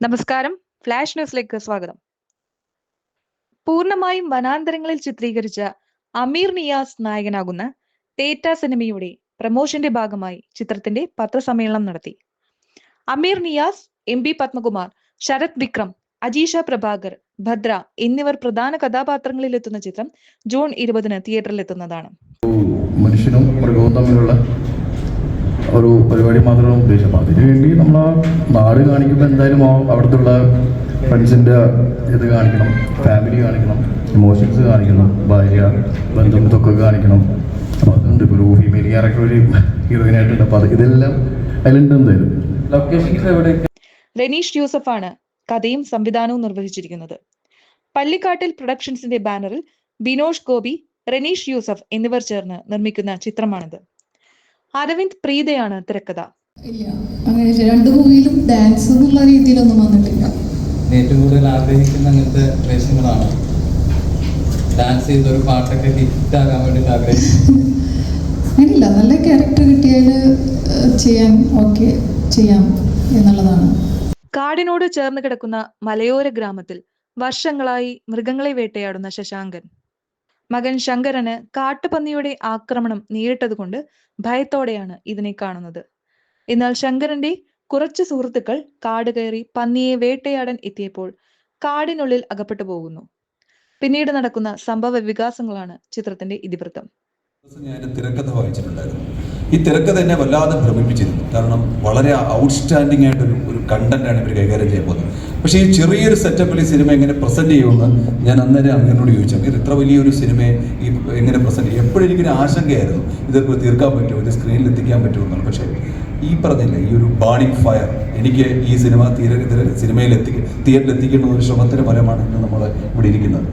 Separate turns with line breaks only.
നമസ്കാരം. ഫ്ലാഷ് ന്യൂസിലേക്ക് സ്വാഗതം. പൂർണമായും വനാന്തരങ്ങളിൽ ചിത്രീകരിച്ച അമീർ നിയാസ് നായകനാകുന്ന തേറ്റ സിനിമയുടെ പ്രമോഷന്റെ ഭാഗമായി ചിത്രത്തിന്റെ പത്രസമ്മേളനം നടത്തി. അമീർ നിയാസ് എം ബി പത്മകുമാർ ശരത് വിക്രം അജീഷ പ്രഭാകർ ഭദ്ര എന്നിവർ പ്രധാന കഥാപാത്രങ്ങളിൽ എത്തുന്ന ചിത്രം ജൂൺ ഇരുപതിന് തിയേറ്ററിൽ എത്തുന്നതാണ്
മനുഷ്യനും മൃഗവും തമ്മിലുള്ള ഒരു പരിപാടി മാത്രമാണ് ഉദ്ദേശം. അപ്പം അതിനുവേണ്ടി നമ്മൾ ആ നാട് കാണിക്കുമ്പോൾ എന്തായാലും ആ അവിടുത്തെ ഫ്രണ്ട്സിന്റെ ഇത് കാണിക്കണം ഫാമിലി കാണിക്കണം ഇമോഷൻസ് കാണിക്കണം ഭാര്യ ബന്ധം ഇതൊക്കെ കാണിക്കണം. അപ്പോൾ അതുണ്ട്. ഇപ്പോൾ ഒരു ഫീമെയിൽ ക്യാരക്ടർ ഒരു ഹീറോയിനായിട്ടുണ്ട് അപ്പോൾ അത് ഇതെല്ലാം അതിലുണ്ട് എന്തായാലും.
ലൊക്കേഷൻസ് എവിടെ
റെനീഷ് യൂസഫാണ് കഥയും സംവിധാനവും നിർവഹിച്ചിരിക്കുന്നത്. പള്ളിക്കാട്ടിൽ പ്രൊഡക്ഷൻസിന്റെ ബാനറിൽ ബിനോഷ് ഗോപി റെനീഷ് യൂസഫ് എന്നിവർ ചേർന്ന് നിർമ്മിക്കുന്ന ചിത്രമാണിത്. അരവിന്ദ് പ്രീതയാണ് തിരക്കഥ.
ഇല്ല അങ്ങനെ രണ്ട് മൂവിയിലും ഡാൻസ് എന്നുള്ള രീതിയിലൊന്നും വന്നിട്ടില്ല.
ഏറ്റവും കൂടുതൽ ആഗ്രഹിക്കുന്ന അങ്ങനത്തെ വേഷങ്ങളാണ്? ഡാൻസ് ചെയ്ത ഒരു പാട്ടൊക്കെ ഹിറ്റ് ആകാൻ വേണ്ടിട്ട് ആഗ്രഹിക്കുന്നു
അങ്ങനെയില്ല നല്ല ക്യാരക്ടർ കിട്ടിയാൽ ചെയ്യാൻ ഓക്കെ ചെയ്യാം എന്നുള്ളതാണ്.
കാടിനോട് ചേർന്ന് കിടക്കുന്ന മലയോര ഗ്രാമത്തിൽ വർഷങ്ങളായി മൃഗങ്ങളെ വേട്ടയാടുന്ന ശശാങ്കൻ. മകൻ ശങ്കരന് കാട്ടുപന്നിയുടെ ആക്രമണം നേരിട്ടതുകൊണ്ട് ഭയത്തോടെയാണ് ഇതിനെ കാണുന്നത്. എന്നാൽ ശങ്കരന്റെ കുറച്ച് സുഹൃത്തുക്കൾ കാട് കയറി പന്നിയെ വേട്ടയാടാൻ എത്തിയപ്പോൾ കാടിനുള്ളിൽ അകപ്പെട്ടു പോകുന്നു. പിന്നീട് നടക്കുന്ന സംഭവ വികാസങ്ങളാണ് ചിത്രത്തിന്റെ ഇതിവൃത്തം.
ദിവസം ഞാൻ തിരക്കഥ വായിച്ചിട്ടുണ്ടായിരുന്നു. ഈ തിരക്കഥ എന്നെ വല്ലാതെ ഭ്രമിപ്പിച്ചിരുന്നു. കാരണം വളരെ ഔട്ട്സ്റ്റാൻഡിംഗ് ആയിട്ടൊരു ഒരു കണ്ടന്റാണ് ഇവർ കൈകാര്യം ചെയ്യാൻ പോകുന്നത്. പക്ഷേ ഈ ചെറിയൊരു സെറ്റപ്പിൽ ഈ സിനിമ എങ്ങനെ പ്രസന്റ് ചെയ്യുമെന്ന് ഞാൻ അന്നേരം അങ്ങനോട് ചോദിച്ചു. ഇത് ഇത്ര വലിയൊരു സിനിമയെ ഈ എങ്ങനെ പ്രസന്റ് ചെയ്യും? എപ്പോഴും എനിക്കൊരു ആശങ്കയായിരുന്നു. ഇതൊക്കെ തീർക്കാൻ പറ്റുമോ? ഇത് സ്ക്രീനിൽ എത്തിക്കാൻ പറ്റുമോ എന്നാണ്. പക്ഷേ ഈ പറഞ്ഞില്ല ഈ ഒരു ബാണിംഗ് ഫയർ എനിക്ക് ഈ സിനിമ തീരെ സിനിമയിൽ എത്തിക്കുക തിയേറ്ററിൽ എത്തിക്കേണ്ട ഒരു ശ്രമത്തിന് ഫലമാണ് ഇന്ന് നമ്മൾ ഇവിടെ ഇരിക്കുന്നത്.